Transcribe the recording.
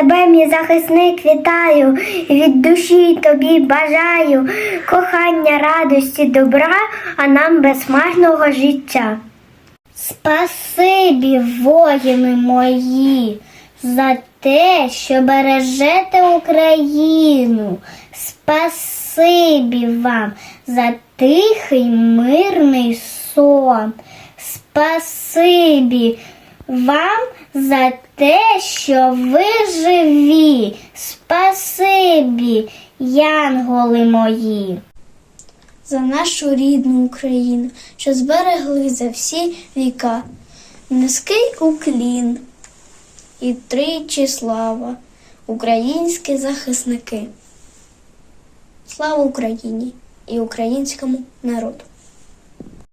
тебе, мій захисник, вітаю, від душі тобі бажаю кохання, радості, добра, а нам безсмажного життя. Спасибі, воїни мої, за те, що бережете Україну. Спасибі вам за тихий мирний сон. Спасибі вам за те, що ви живі. Спасибі, янголи мої. за нашу рідну Україну, що зберегли за всі віка. Низький уклін і тричі слава, українські захисники. Слава Україні і українському народу!